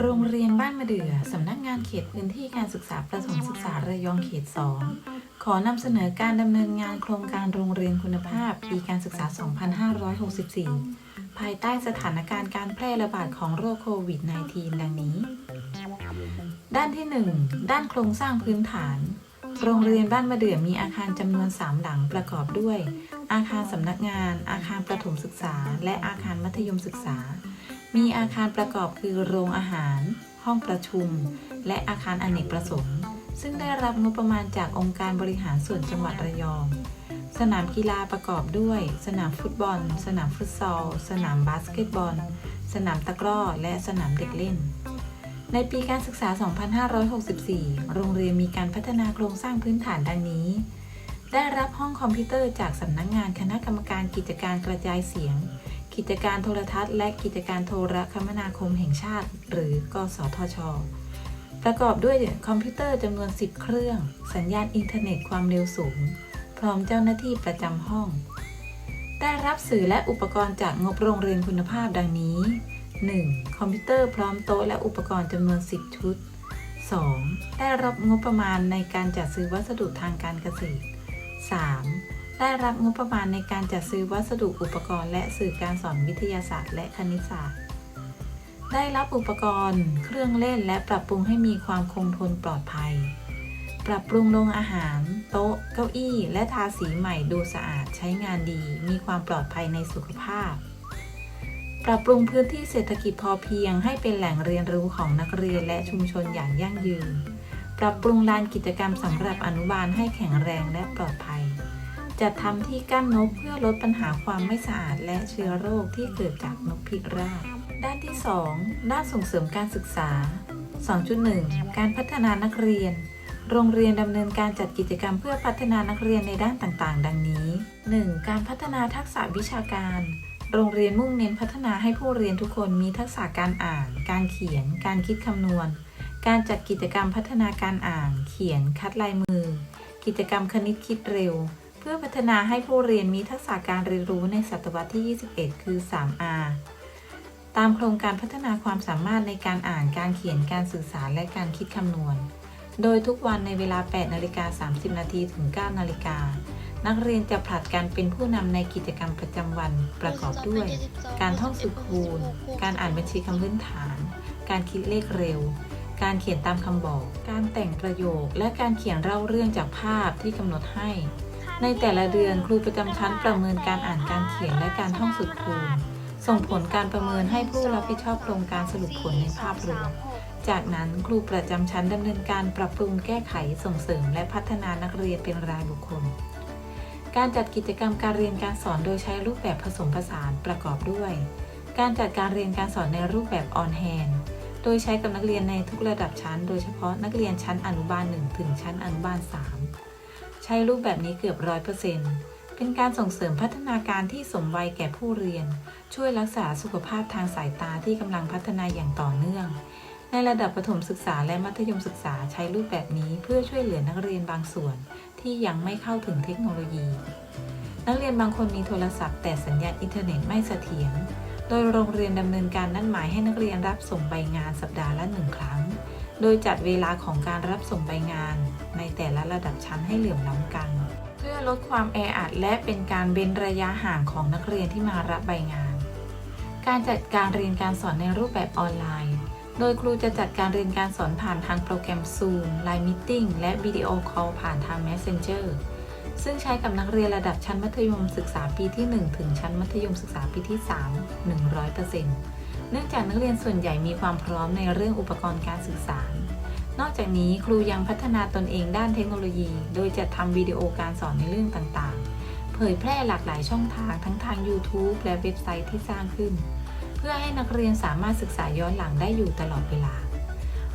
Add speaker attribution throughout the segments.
Speaker 1: โรงเรียนบ้านมะเดื่อสำนักงานเขตพื้นที่การศึกษาประถมศึกษาระยองเขต 2 ขอนำเสนอการดำเนินงานโครงการโรงเรียนคุณภาพปีการศึกษา 2564 ภายใต้สถานการณ์การแพร่ระบาดของโรคโควิด -19 ดังนี้ ด้านที่ 1 ด้านโครงสร้างพื้นฐาน โรงเรียนบ้านมะเดื่อมีอาคารจำนวน 3 หลังประกอบด้วย อาคารสำนักงาน อาคารประถมศึกษา และอาคารมัธยมศึกษา มีอาคารประกอบคือโรงอาหาร ห้องประชุม และอาคารอเนกประสงค์ ซึ่งได้รับงบประมาณจากองค์การบริหารส่วนจังหวัดระยอง สนามกีฬาประกอบด้วย สนามฟุตบอล สนามฟุตซอล สนามบาสเกตบอล สนามตะกร้อ และสนามเด็กเล่นในปีการศึกษา 2564 โรงเรียนมีการพัฒนาโครงสร้างพื้นฐานดังนี้ ได้รับห้องคอมพิวเตอร์จากสำนักงงานคณะกรรมการกิจการกระจายเสียง กิจการโทรทัศน์ และกิจการโทรคมนาคมแห่งชาติ หรือกสทช ประกอบด้วยคอมพิวเตอร์จำนวน 10 เครื่อง สัญญาณอินเทอร์เน็ตความเร็วสูง พร้อมเจ้าหน้าที่ประจำห้อง ได้รับสื่อและอุปกรณ์จากงบโรงเรียนคุณภาพดังนี้ 1. คอมพิวเตอร์พร้อมโต๊ะและอุปกรณ์จำนวน 10 ชุด 2. ได้รับงบประมาณในการจัดซื้อวัสดุทางการเกษตร 3. ได้รับงบประมาณในการจัดซื้อวัสดุอุปกรณ์ และสื่อการสอนวิทยาศาสตร์ และคณิตศาสตร์ ได้รับอุปกรณ์ เครื่องเล่นและปรับปรุงให้มีความคงทนปลอดภัย ปรับปรุงโรงอาหาร โต๊ะ เก้าอี้ และทาสีใหม่ดูสะอาดใช้งานดี มีความปลอดภัยในสุขภาพ ปรับปรุงพื้นที่เศรษฐกิจพอเพียง ให้เป็นแหล่งเรียนรู้ของนักเรียนและชุมชนอย่างยั่งยืน ปรับปรุงลานกิจกรรมสำหรับอนุบาลให้แข็งแรงและปลอดภัย จัดทำที่กั้นนกเพื่อลดปัญหาความไม่สะอาดและเชื้อโรคที่เกิดจากนกพิราบ ด้านที่ 2 ด้านส่งเสริมการศึกษา 2.1 การพัฒนานักเรียน โรงเรียนดำเนินการจัดกิจกรรมเพื่อพัฒนานักเรียนในด้านต่างๆ ดังนี้ 1. การพัฒนาทักษะวิชาการ โรงเรียนมุ่งเน้นพัฒนาให้ผู้เรียนทุกคนมีทักษะการอ่าน การเขียน การคิดคำนวณ การจัดกิจกรรมพัฒนาการอ่าน เขียน คัดลายมือ กิจกรรมคณิตคิดเร็ว พื่อพัฒนาให้ผู้เรียนมีทักษะการเรียนรู้ในศตวรรษที่ 21 คือ 3R ตามโครงการพัฒนาความสามารถในการอ่านการเขียนการสื่อสารและการคิดคำนวณ โดยทุกวันในเวลา 8นาฬิกา30 นาทีถึง 9นาฬิกา นักเรียนจะผลัดกันเป็นผู้นำในกิจกรรมประจำวันประกอบด้วย การท่องสูตรคูณ การอ่านบัญชีคำพื้นฐาน การคิดเลขเร็ว การเขียนตามคำบอก การแต่งประโยค และการเขียนเล่าเรื่องจากภาพที่กำหนดให้ ในแต่ละเดือนครูประจำชั้นประเมินการอ่านการเขียนและการท่องสูตรคูณส่งผลการประเมินให้ผู้รับผิดชอบโครงการสรุปผลในภาพรวม จากนั้นครูประจำชั้นดำเนินการปรับปรุงแก้ไขส่งเสริม และพัฒนานักเรียนเป็นรายบุคคล การจัดกิจกรรมการเรียนการสอนโดยใช้รูปแบบผสมผสานประกอบด้วย การจัดการเรียนการสอนในรูปแบบออนแฮนโดยใช้กับนักเรียนในทุกระดับชั้น โดยเฉพาะนักเรียนชั้นอนุบาล 1 ถึงชั้นอนุบาล 3 ใช้รูปแบบนี้เกือบร้อยเปอร์เซ็นต์เป็นการส่งเสริมพัฒนาการที่สมวัยแก่ผู้เรียน ช่วยรักษาสุขภาพทางสายตาที่กำลังพัฒนาอย่างต่อเนื่อง ในระดับประถมศึกษาและมัธยมศึกษาใช้รูปแบบนี้เพื่อช่วยเหลือนักเรียนบางส่วน ที่ยังไม่เข้าถึงเทคโนโลยี นักเรียนบางคนมีโทรศัพท์แต่สัญญาณอินเทอร์เน็ตไม่เสถียรโดยโรงเรียนดำเนินการนัดหมายให้นักเรียนรับส่งใบงานสัปดาห์ละหนึ่งครั้ง โดยจัดเวลาของการรับส่งใบงาน ในแต่ละระดับชั้นให้เหลื่อมล้ำกัน เพื่อลดความแออัดและเป็นการเว้นระยะห่างของนักเรียนที่มารับใบงาน การจัดการเรียนการสอนในรูปแบบออนไลน์ โดยครูจะจัดการเรียนการสอนผ่านทางโปรแกรม Zoom Line Meeting และวิดีโอคอลผ่านทาง Messenger ซึ่งใช้กับนักเรียนระดับชั้นมัธยมศึกษาปีที่ 1 ถึงชั้นมัธยมศึกษาปีที่ 3 100%เนื่องจากนักเรียนส่วนใหญ่มีความพร้อมในเรื่องอุปกรณ์การสื่อสาร นอกจากนี้ครูยังพัฒนาตนเองด้านเทคโนโลยี โดยจะทำวิดีโอการสอนในเรื่องต่างๆ เผยแพร่หลากหลายช่องทางทั้งทาง YouTube และเว็บไซต์ที่สร้างขึ้น เพื่อให้นักเรียนสามารถศึกษาย้อนหลังได้อยู่ตลอดเวลา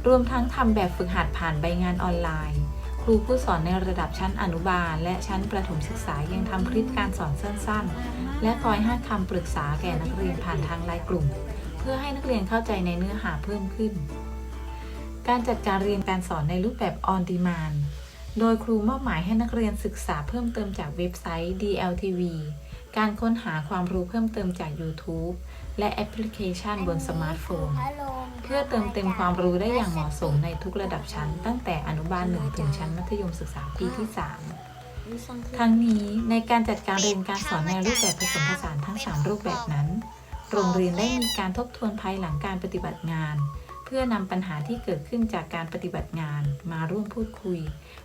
Speaker 1: รวมทั้งทำแบบฝึกหัดผ่านใบงานออนไลน์ ครูผู้สอนในระดับชั้นอนุบาล และชั้นประถมศึกษายังทำคลิปการสอนสั้นๆ และคอยให้คำปรึกษาแก่นักเรียนผ่านทางไลน์กลุ่ม เพื่อให้นักเรียนเข้าใจในเนื้อหาเพิ่มขึ้น การจัดการเรียนการสอนในรูปแบบ on demand โดยครูมอบหมายให้นักเรียนศึกษาเพิ่มเติมจากเว็บไซต์ DLTV การค้นหาความรู้เพิ่มเติมจาก YouTube และแอปพลิเคชันบนสมาร์ทโฟน เพื่อเติมเต็มความรู้ได้อย่างเหมาะสมในทุกระดับชั้น ตั้งแต่อนุบาลหนึ่งถึงชั้นมัธยมศึกษาปีที่ 3 ทั้งนี้ในการจัดการเรียนการสอนในรูปแบบผสมผสานทั้ง 3 รูปแบบนั้น โรงเรียนได้มีการทบทวนภายหลังการปฏิบัติงาน พื่อนำปัญหาที่เกิดขึ้นจากการปฏิบัติงานมาร่วมพูดคุย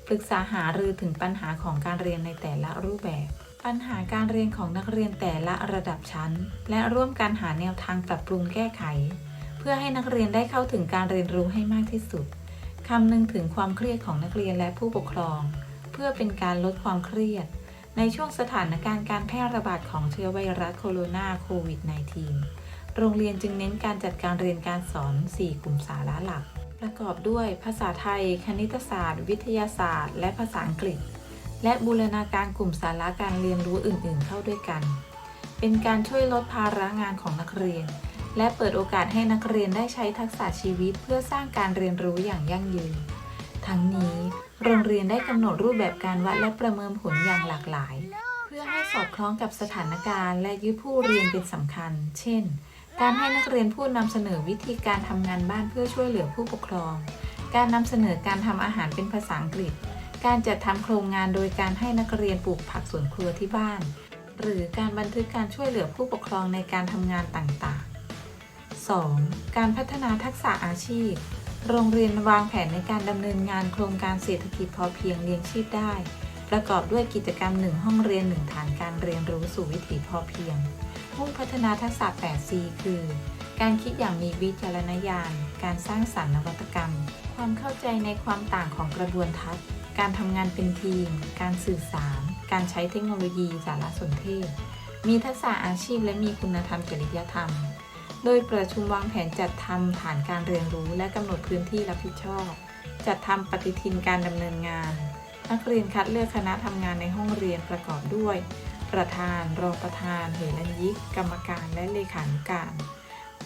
Speaker 1: ปรึกษาหารือถึงปัญหาของการเรียนในแต่ละรูปแบบ ปัญหาการเรียนของนักเรียนแต่ละระดับชั้น และร่วมกันหาแนวทางปรับปรุงแก้ไข เพื่อให้นักเรียนได้เข้าถึงการเรียนรู้ให้มากที่สุดคำนึงถึงความเครียดของนักเรียนและผู้ปกครอง เพื่อเป็นการลดความเครียด ในช่วงสถานการณ์การแพร่ระบาดของเชื้อไวรัสโคโรนาโควิด -19 โรงเรียนจึงเน้นการจัดการเรียนการสอน 4 กลุ่มสาระหลัก ประกอบด้วยภาษาไทย คณิตศาสตร์ วิทยาศาสตร์ และภาษาอังกฤษ และบูรณาการกลุ่มสาระการเรียนรู้อื่น ๆ เข้าด้วยกัน เป็นการช่วยลดภาระงานของนักเรียน และเปิดโอกาสให้นักเรียนได้ใช้ทักษะชีวิตเพื่อสร้างการเรียนรู้อย่างยั่งยืน ทั้งนี้ โรงเรียนได้กำหนดรูปแบบการวัดและประเมินผลอย่างหลากหลาย เพื่อให้สอดคล้องกับสถานการณ์ และยึดผู้เรียนเป็นสำคัญ เช่น การให้นักเรียนพูดนำเสนอวิธีการทำงานบ้านเพื่อช่วยเหลือผู้ปกครอง การนำเสนอการทำอาหารเป็นภาษาอังกฤษ การจัดทำโครงงานโดยการให้นักเรียนปลูกผักสวนครัวที่บ้าน หรือการบันทึกการช่วยเหลือผู้ปกครองในการทำงานต่างๆ 2. การพัฒนาทักษะอาชีพ โรงเรียนวางแผนในการดำเนินงานโครงการเศรษฐกิจพอเพียงเลี้ยงชีพได้ ประกอบด้วยกิจกรรม 1 ห้องเรียน 1 ฐานการเรียนรู้สู่วิถีพอเพียง มุ่งพัฒนาทักษะ 8C คือ การคิดอย่างมีวิจารณญาณ การสร้างสรรค์นวัตกรรม ความเข้าใจในความต่างของกระบวนทัศน์ การทำงานเป็นทีม การสื่อสาร การใช้เทคโนโลยีสารสนเทศ มีทักษะอาชีพและมีคุณธรรมจริยธรรม โดยประชุมวางแผนจัดทำฐานการเรียนรู้และกำหนดพื้นที่รับผิดชอบ จัดทำปฏิทินการดำเนินงาน นักเรียนคัดเลือกคณะทำงานในห้องเรียนประกอบด้วย ประธานรองประธานเหรันยิก กรรมการและเลขานุการ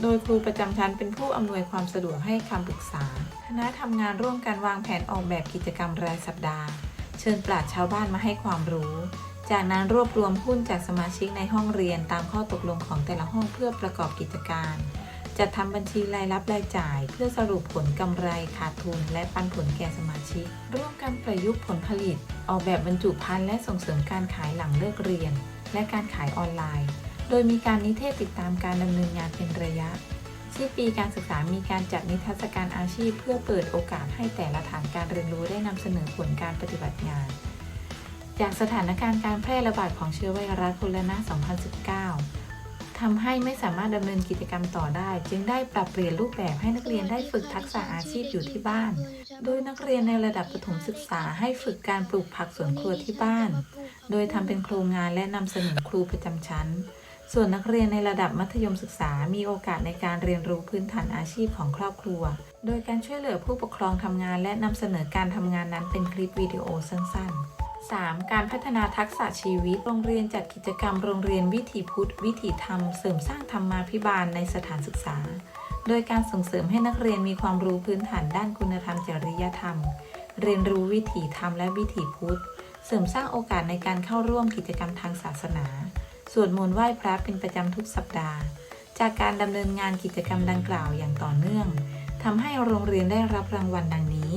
Speaker 1: โดยครูประจำชั้นเป็นผู้อำนวยความสะดวกให้คำปรึกษา คณะทำงานร่วมกันวางแผนออกแบบกิจกรรมรายสัปดาห์ เชิญปราชญ์ชาวบ้านมาให้ความรู้ จากนั้นรวบรวมหุ้นจากสมาชิกในห้องเรียนตามข้อตกลงของแต่ละห้องเพื่อประกอบกิจการ จัดทำบัญชีรายรับรายจ่าย เพื่อสรุปผลกำไรขาดทุน และปันผลแก่สมาชิก ร่วมกันประยุกต์ผลผลิต ออกแบบบรรจุภัณฑ์และส่งเสริมการขายหลังเลิกเรียน และการขายออนไลน์ โดยมีการนิเทศติดตามการดำเนินงานเป็นระยะที่ปีการศึกษามีการจัดนิทรรศการอาชีพ เพื่อเปิดโอกาสให้แต่ละฐานการเรียนรู้ได้นำเสนอผลการปฏิบัติงาน จากสถานการณ์การแพร่ระบาดของเชื้อไวรัสโคโรนา 2019 ทำให้ไม่สามารถดำเนินกิจกรรมต่อได้ จึงได้ปรับเปลี่ยนรูปแบบให้นักเรียนได้ฝึกทักษะอาชีพอยู่ที่บ้าน โดยนักเรียนในระดับประถมศึกษาให้ฝึกการปลูกผักสวนครัวที่บ้าน โดยทำเป็นโครงงานและนำเสนอครูประจำชั้น ส่วนนักเรียนในระดับมัธยมศึกษามีโอกาสในการเรียนรู้พื้นฐานอาชีพของครอบครัว โดยการช่วยเหลือผู้ปกครองทำงานและนำเสนอการทำงานนั้นเป็นคลิปวิดีโอสั้นๆ 3. การพัฒนาทักษะชีวิต โรงเรียนจัดกิจกรรมโรงเรียนวิถีพุทธ วิถีธรรม เสริมสร้างธรรมาภิบาลในสถานศึกษา โดยการส่งเสริมให้นักเรียนมีความรู้พื้นฐานด้านคุณธรรมจริยธรรม เรียนรู้วิถีธรรมและวิถีพุทธ เสริมสร้างโอกาสในการเข้าร่วมกิจกรรมทางศาสนา สวดมนต์ไหว้พระเป็นประจำทุกสัปดาห์ จากการดำเนินงานกิจกรรมดังกล่าวอย่างต่อเนื่องทำให้โรงเรียนได้รับรางวัลดังนี้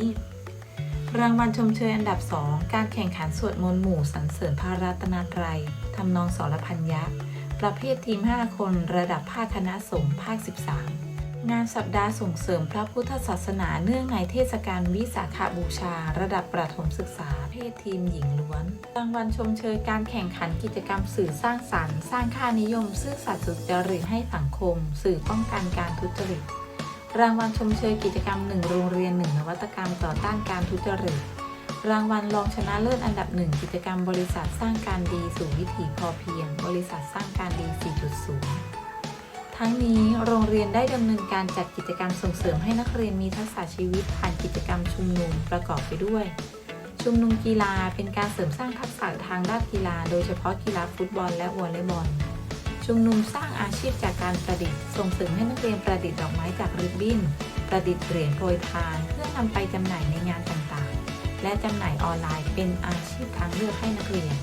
Speaker 1: รางวัลชมเชยอันดับ 2 การแข่งขันสวดมนต์หมู่สรรเสริญพระรัตนตรัยทำนองสรพัญญะประเภททีม 5 คนระดับภาคคณะสงฆ์ภาค 13 งานสัปดาห์ส่งเสริมพระพุทธศาสนาเนื่องในเทศกาลวิสาขบูชา ระดับประถมศึกษา เพศทีมหญิงล้วน รางวัลชมเชยการแข่งขันกิจกรรมสื่อสร้างสรรค์ สร้างค่านิยมซื่อสัตย์สุจริตให้สังคม สื่อป้องกันการทุจริต รางวัลชมเชยกิจกรรม 1 โรงเรียน 1 นวัตกรรมต่อต้านการทุจริต รางวัลรองชนะเลิศอันดับหนึ่งกิจกรรมบริษัทสร้างการดีสู่วิถีพอเพียง บริษัทสร้างการดี 4.0 ทั้งนี้โรงเรียนได้ดำเนินการจัดกิจกรรมส่งเสริมให้นักเรียนมีทักษะชีวิตผ่านกิจกรรมชุมนุมประกอบไปด้วย ชุมนุมกีฬาเป็นการเสริมสร้างทักษะทางด้านกีฬา โดยเฉพาะกีฬาฟุตบอลและวอลเลย์บอล ชุมนุมสร้างอาชีพจากการประดิษฐ์ ส่งเสริมให้นักเรียนประดิษฐ์ดอกไม้จากริบบิ้น ประดิษฐ์เหรียญโปรยทาน เพื่อนำไปจำหน่ายในงานต่างๆ และจำหน่ายออนไลน์เป็นอาชีพทางเลือกให้นักเรียน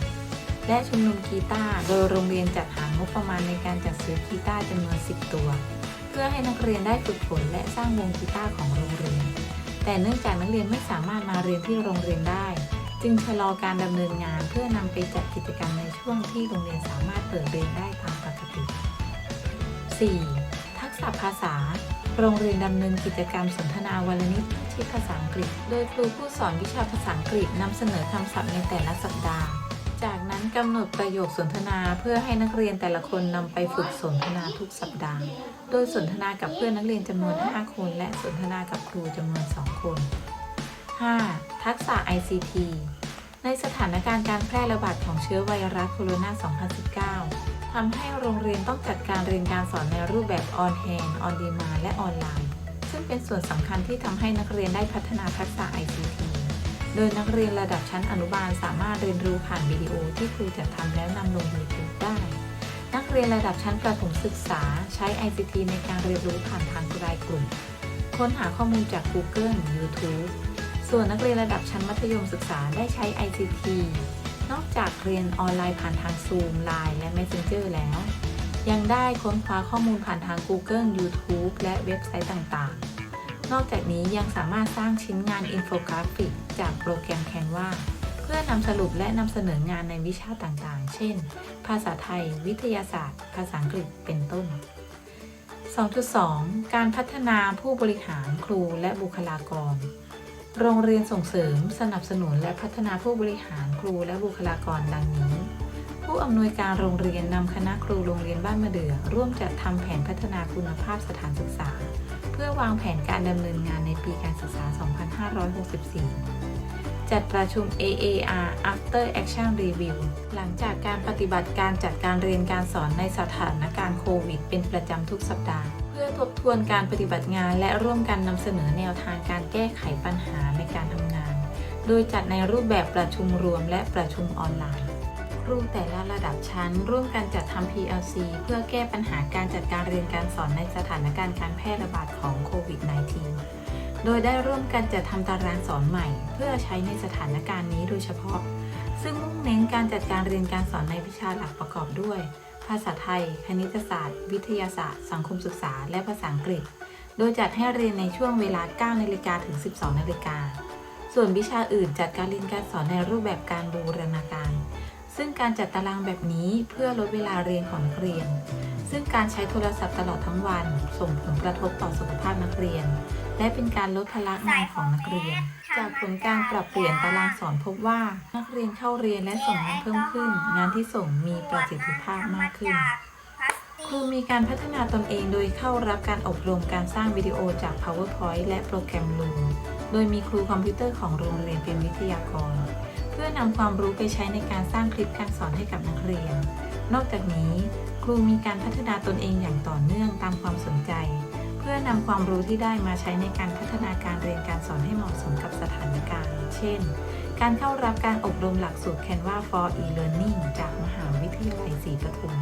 Speaker 1: และชุมนุมกีตาร์โดยโรงเรียนจัดหางบประมาณในการจัดซื้อกีตาร์จำนวน 10 ตัว เพื่อให้นักเรียนได้ฝึกฝนและสร้างวงกีตาร์ของโรงเรียน แต่เนื่องจากนักเรียนไม่สามารถมาเรียนที่โรงเรียนได้ จึงชะลอการดำเนินงานเพื่อนำไปจัดกิจกรรมในช่วงที่โรงเรียนสามารถเปิดเรียนได้ตาม 4. ทักษะภาษา โรงเรียนดำเนินกิจกรรมสนทนาวันละนิดที่ภาษาอังกฤษ โดยครูผู้สอนวิชาภาษาอังกฤษนำเสนอคำศัพท์ในแต่ละสัปดาห์ จากนั้นกำหนดประโยคสนทนาเพื่อให้นักเรียนแต่ละคนนำไปฝึกสนทนาทุกสัปดาห์ โดยสนทนากับเพื่อนนักเรียนจำนวน 5 คน และสนทนากับครูจำนวน 2 คน 5. ทักษะ ICT ในสถานการณ์การแพร่ระบาดของเชื้อไวรัสโคโรนา 2019 ทำให้โรงเรียนต้องจัดการเรียนการสอนในรูปแบบ on hand on demand และออนไลน์ ซึ่งเป็นส่วนสำคัญที่ทำให้นักเรียนได้พัฒนาทักษะ ICT โดยนักเรียนระดับชั้นอนุบาลสามารถเรียนรู้ผ่านวิดีโอที่ครูจัดทำแล้วนำลง YouTube ได้ นักเรียนระดับชั้นประถมศึกษาใช้ ICT ในการเรียนรู้ผ่านทางรายกลุ่ม ค้นหาข้อมูลจาก Google YouTube ส่วนนักเรียนระดับชั้นมัธยมศึกษาได้ใช้ ICT นอกจากเรียนออนไลน์ผ่านทาง Zoom Line และ Messenger แล้ว ยังได้ค้นคว้าข้อมูลผ่านทาง Google YouTube และเว็บไซต์ต่างๆ นอกจากนี้ยังสามารถสร้างชิ้นงานอินโฟกราฟิก จากโปรแกรม Canva เพื่อนำสรุปและนำเสนองานในวิชาต่างๆ เช่น ภาษาไทย วิทยาศาสตร์ ภาษาอังกฤษ เป็นต้น 2.2 การพัฒนาผู้บริหารครูและบุคลากร โรงเรียนส่งเสริม สนับสนุนและพัฒนาผู้บริหารครูและบุคลากรดังนี้ ผู้อำนวยการโรงเรียนนำคณะครูโรงเรียนบ้านมะเดื่อร่วมจัดทำแผนพัฒนาคุณภาพสถานศึกษา เพื่อวางแผนการดำเนินงานในปีการศึกษา 2564 จัดประชุม AAR After Action Review หลังจากการปฏิบัติการจัดการเรียนการสอนในสถานการณ์โควิด เป็นประจำทุกสัปดาห์ พื่อทบทวนการปฏิบัติงาน และร่วมกันนำเสนอแนวทางการแก้ไขปัญหาในการทำงาน โดยจัดในรูปแบบประชุมรวมและประชุมออนไลน์ ครูแต่ละระดับชั้น ร่วมกันจัดทำ PLC เพื่อแก้ปัญหาการจัดการเรียนการสอนในสถานการณ์การแพร่ระบาดของโควิด -19 โดยได้ร่วมกันจัดทำตารางสอนใหม่ เพื่อใช้ในสถานการณ์นี้โดยเฉพาะ ซึ่งมุ่งเน้นการจัดการเรียนการสอนในวิชาหลักประกอบด้วยาษาไทย คณิตศาสตร์ วิทยาศาสตร์ สังคมศึกษา และภาษาอังกฤษ โดยจัดให้เรียนในช่วงเวลา 9 นาฬิกาถึง 12 นาฬิกา ส่วนวิชาอื่นจัดการเรียนการสอนในรูปแบบการบูรณาการ ซึ่งการจัดตารางแบบนี้เพื่อลดเวลาเรียนของนักเรียน ซึ่งการใช้โทรศัพท์ตลอดทั้งวัน ส่งผลกระทบต่อสุขภาพนักเรียน และเป็นการลดพละงานของนักเรียน จากผลการปรับเปลี่ยนตารางสอนพบว่า นักเรียนเข้าเรียนและส่งงานเพิ่มขึ้น งานที่ส่งมีประสิทธิภาพมากขึ้น ครูมีการพัฒนาตนเองโดยเข้ารับการอบรมการสร้างวิดีโอจาก PowerPoint และโปรแกรม Loom โดยมีครูคอมพิวเตอร์ของโรงเรียนเป็นวิทยากร เพื่อนำความรู้ไปใช้ในการสร้างคลิปการสอนให้กับนักเรียน นอกจากนี้ ครูมีการพัฒนาตนเองอย่างต่อเนื่องตามความสนใจ พื่อนำความรู้ที่ได้มาใช้ในการพัฒนาการเรียนการสอนให้เหมาะสมกับสถานการณ์ เช่น การเข้ารับการอบรมหลักสูตร Canva for e-learning จากมหาวิทยาลัยศรีปทุม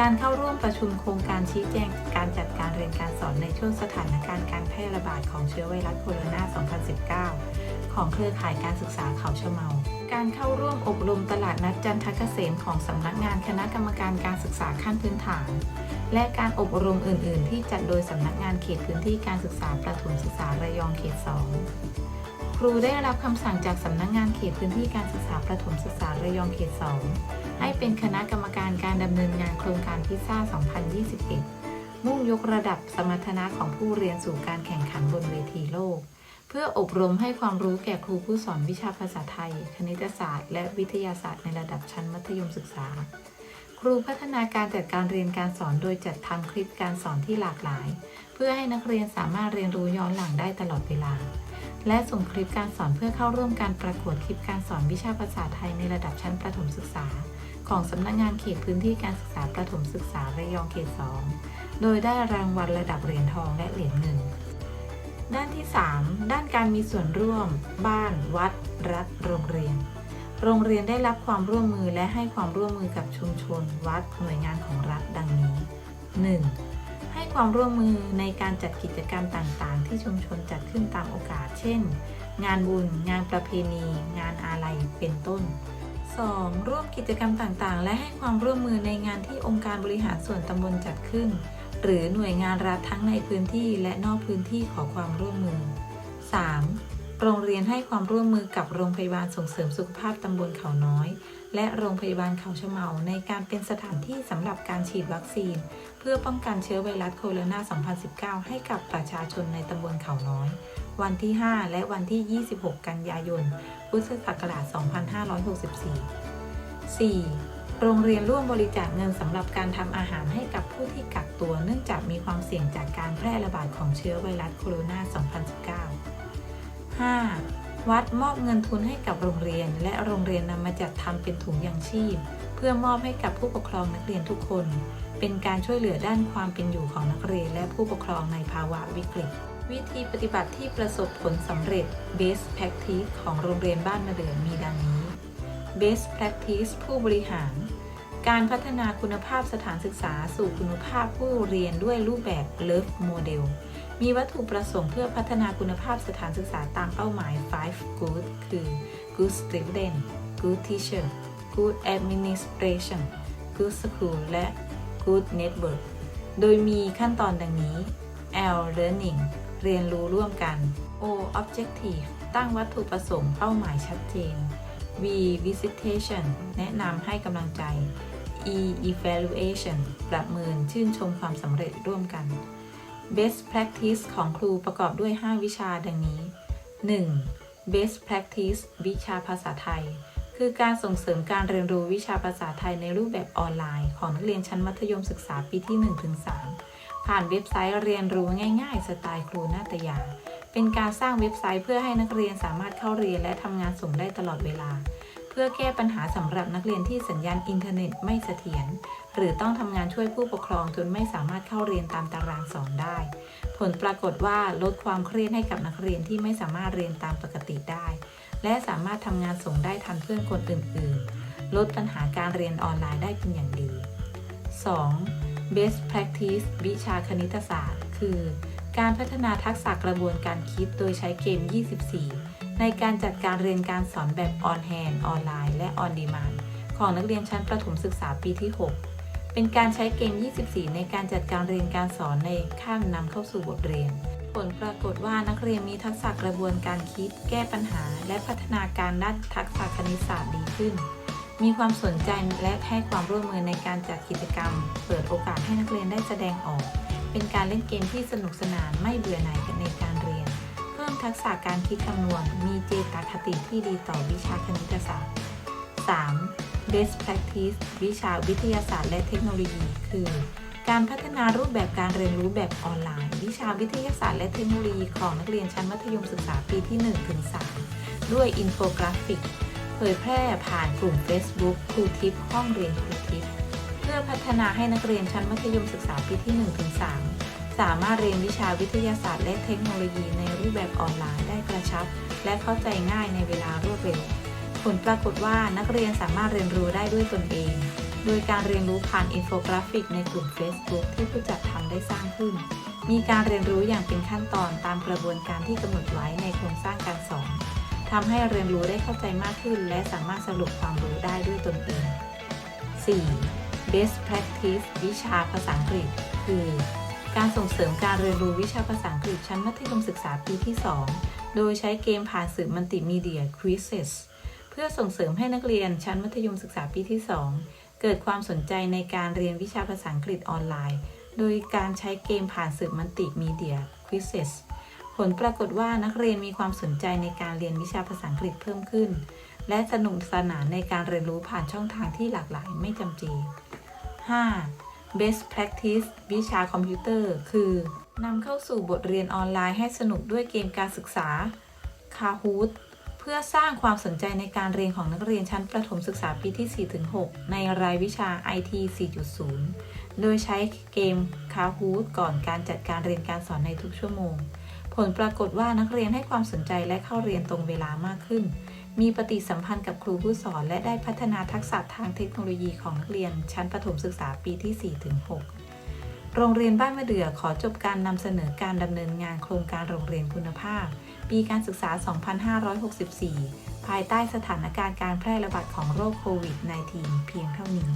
Speaker 1: การเข้าร่วมประชุมโครงการชี้แจงการจัดการเรียนการสอนในช่วงสถานการณ์การแพร่ระบาดของเชื้อไวรัสโคโรนา 2019 ของเครือข่ายการศึกษาเขาเชเมา การเข้าร่วมอบรมตลาดนัดจันทเกษมของสำนักงานคณะกรรมการการศึกษาขั้นพื้นฐาน และการอบรมอื่น ๆ ที่จัดโดยสำนักงานเขตพื้นที่การศึกษาประถมศึกษาระยองเขต 2 ครูได้รับคำสั่งจากสำนักงานเขตพื้นที่การศึกษาประถมศึกษาระยองเขต 2 ให้เป็นคณะกรรมการการดำเนินงานโครงการพิซซ่า 2021 มุ่งยกระดับสมรรถนะของผู้เรียนสู่การแข่งขันบนเวทีโลก เพื่ออบรมให้ความรู้แก่ครูผู้สอนวิชาภาษาไทย คณิตศาสตร์ และวิทยาศาสตร์ในระดับชั้นมัธยมศึกษา ครูพัฒนาการจัดการเรียนการสอนโดยจัดทำคลิปการสอนที่หลากหลาย เพื่อให้นักเรียนสามารถเรียนรู้ย้อนหลังได้ตลอดเวลา และส่งคลิปการสอนเพื่อเข้าร่วมการประกวดคลิปการสอนวิชาภาษาไทยในระดับชั้นประถมศึกษา ของสำนักงานเขตพื้นที่การศึกษาประถมศึกษาระยองเขต 2 โดยได้รางวัลระดับเหรียญทองและเหรียญเงินด้านที่ 3 ด้านการมีส่วนร่วม บ้าน วัด รัฐ โรงเรียน โรงเรียนได้รับความร่วมมือและให้ความร่วมมือกับชุมชน วัดหน่วยงานของรัฐดังนี้ 1. ให้ความร่วมมือในการจัดกิจกรรมต่างๆ ที่ชุมชนจัดขึ้นตามโอกาส เช่น งานบุญ งานประเพณี งานอาลัยเป็นต้น 2. ร่วมกิจกรรมต่างๆ และให้ความร่วมมือในงานที่องค์การบริหารส่วนตำบลจัดขึ้น หรือหน่วยงานรัฐทั้งในพื้นที่และนอกพื้นที่ขอความร่วมมือ 3. โรงเรียนให้ความร่วมมือกับโรงพยาบาลส่งเสริมสุขภาพตำบลเขาน้อย และโรงพยาบาลเขาชะเมา ในการเป็นสถานที่สำหรับการฉีดวัคซีน เพื่อป้องกันเชื้อไวรัสโคโรนา 2019 ให้กับประชาชนในตำบลเขาน้อย วันที่ 5 และวันที่ 26 กันยายน พุทธศักราช 2564 4. โรงเรียนร่วมบริจาคเงินสำหรับการทำอาหารให้กับผู้ที่กักตัว เนื่องจากมีความเสี่ยงจากการแพร่ระบาดของเชื้อไวรัสโคโรนา 2019 5. วัดมอบเงินทุนให้กับโรงเรียน และโรงเรียนนำมาจัดทำเป็นถุงยางชีพ เพื่อมอบให้กับผู้ปกครองนักเรียนทุกคน เป็นการช่วยเหลือด้านความเป็นอยู่ของนักเรียน และผู้ปกครองในภาวะวิกฤต วิธีปฏิบัติที่ประสบผลสำเร็จ Best Practice ของโรงเรียนบ้านมะเดือมีดังนี้ Best Practice ผู้บริหาร การพัฒนาคุณภาพสถานศึกษาสู่คุณภาพผู้เรียนด้วยรูปแบบ Love Model มีวัตถุประสงค์เพื่อพัฒนาคุณภาพสถานศึกษาตามเป้าหมาย 5 Good คือ Good Student Good Teacher Good Administration Good School และ Good Network โดยมีขั้นตอนดังนี้ L Learning เรียนรู้ร่วมกัน O Objective ตั้งวัตถุประสงค์เป้าหมายชัดเจน V Visitation แนะนำให้กำลังใจ E Evaluation ประเมินชื่นชมความสำเร็จร่วมกัน Best Practice ของครูประกอบด้วย 5 วิชาดังนี้ 1. Best Practice วิชาภาษาไทย คือการส่งเสริมการเรียนรู้วิชาภาษาไทยในรูปแบบออนไลน์ ของนักเรียนชั้นมัธยมศึกษาปีที่ 1-3 ผ่านเว็บไซต์เรียนรู้ง่าย ๆ สไตล์ครูนาตยา เป็นการสร้างเว็บไซต์เพื่อให้นักเรียนสามารถเข้าเรียนและทำงานส่งได้ตลอดเวลา เพื่อแก้ปัญหาสำหรับนักเรียนที่สัญญาณอินเทอร์เน็ตไม่เสถียร หรือต้องทำงานช่วยผู้ปกครองจนไม่สามารถเข้าเรียนตามตารางสอนได้ ผลปรากฏว่าลดความเครียดให้กับนักเรียนที่ไม่สามารถเรียนตามปกติได้ และสามารถทำงานส่งได้ทันเพื่อนคนอื่น ๆ ลดปัญหาการเรียนออนไลน์ได้เป็นอย่างดี 2. Best Practice วิชาคณิตศาสตร์ คือ การพัฒนาทักษะกระบวนการคิดโดยใช้เกม 24 ในการจัดการเรียนการสอนแบบออนแฮนออนไลน์ และออนดีมานของนักเรียนชั้นประถมศึกษาปีที่ 6 เป็นการใช้เกม24 ในการจัดการเรียนการสอนในขั้นนำเข้าสู่บทเรียน ผลปรากฏว่านักเรียนมีทักษะกระบวนการคิด แก้ปัญหา และพัฒนาการด้านทักษะคณิตศาสตร์ดีขึ้น มีความสนใจและให้ความร่วมมือในการจัดกิจกรรม เปิดโอกาสให้นักเรียนได้แสดงออก เป็นการเล่นเกมที่สนุกสนานไม่เบื่อหน่ายในการเรียน เพิ่มทักษะการคิดคำนวณ มีเจตคติที่ดีต่อวิชาคณิตศาสตร์ 3. Best Practice วิชาวิทยาศาสตร์และเทคโนโลยี คือ การพัฒนารูปแบบการเรียนรู้แบบออนไลน์ วิชาวิทยาศาสตร์และเทคโนโลยีของนักเรียนชั้นมัธยมศึกษาปีที่ 1-3 ด้วยอินโฟกราฟิก เผยแพร่ผ่านกลุ่ม Facebook ครูทิปห้องเรียนครูทิปเพื่อพัฒนาให้นักเรียนชั้นมัธยมศึกษาปีที่ 1-3 สามารถเรียนวิชาวิทยาศาสตร์และเทคโนโลยีในรูปแบบออนไลน์ได้กระชับ และเข้าใจง่ายในเวลารวดเร็ว ผลปรากฏว่านักเรียนสามารถเรียนรู้ได้ด้วยตนเอง โดยการเรียนรู้ผ่านอินโฟกราฟิกในกลุ่ม Facebook ที่ผู้จัดทำได้สร้างขึ้น มีการเรียนรู้อย่างเป็นขั้นตอนตามกระบวนการที่กำหนดไว้ในโครงสร้างการสอนทำให้เรียนรู้ได้เข้าใจมากขึ้น และสามารถสรุปความรู้ได้ด้วยตนเอง 4. Best Practice วิชาภาษาอังกฤษ คือ การส่งเสริมการเรียนรู้วิชาภาษาอังกฤษชั้นมัธยมศึกษาปีที่ 2 โดยใช้เกมผ่านสื่อมัลติมีเดีย Quizzes พื่อส่งเสริมให้นักเรียนชั้นมัธยมศึกษาปีที่ 2 เกิดความสนใจในการเรียนวิชาภาษาอังกฤษออนไลน์ โดยการใช้เกมผ่านสื่อมัลติมีเดีย Quizzes ผลปรากฏว่านักเรียนมีความสนใจในการเรียนวิชาภาษาอังกฤษเพิ่มขึ้น และสนุกสนานในการเรียนรู้ผ่านช่องทางที่หลากหลายไม่จำเจ 5. Best Practice วิชาคอมพิวเตอร์ คือนำเข้าสู่บทเรียนออนไลน์ให้สนุกด้วยเกมการศึกษา Kahoot พื่อสร้างความสนใจในการเรียนของนักเรียนชั้นประถมศึกษาปีที่ 4-6 ในรายวิชา IT 4.0 โดยใช้เกม Kahoot ก่อนการจัดการเรียนการสอนในทุกชั่วโมง ผลปรากฏว่านักเรียนให้ความสนใจและเข้าเรียนตรงเวลามากขึ้น มีปฏิสัมพันธ์กับครูผู้สอน และได้พัฒนาทักษะทางเทคโนโลยีของนักเรียนชั้นประถมศึกษาปีที่ 4-6โรงเรียนบ้านมะเดื่อขอจบการนำเสนอการดำเนินงานโครงการโรงเรียนคุณภาพ ปีการศึกษา 2564 ภายใต้สถานการณ์การแพร่ระบาดของโรคโควิด -19 เพียงเท่านี้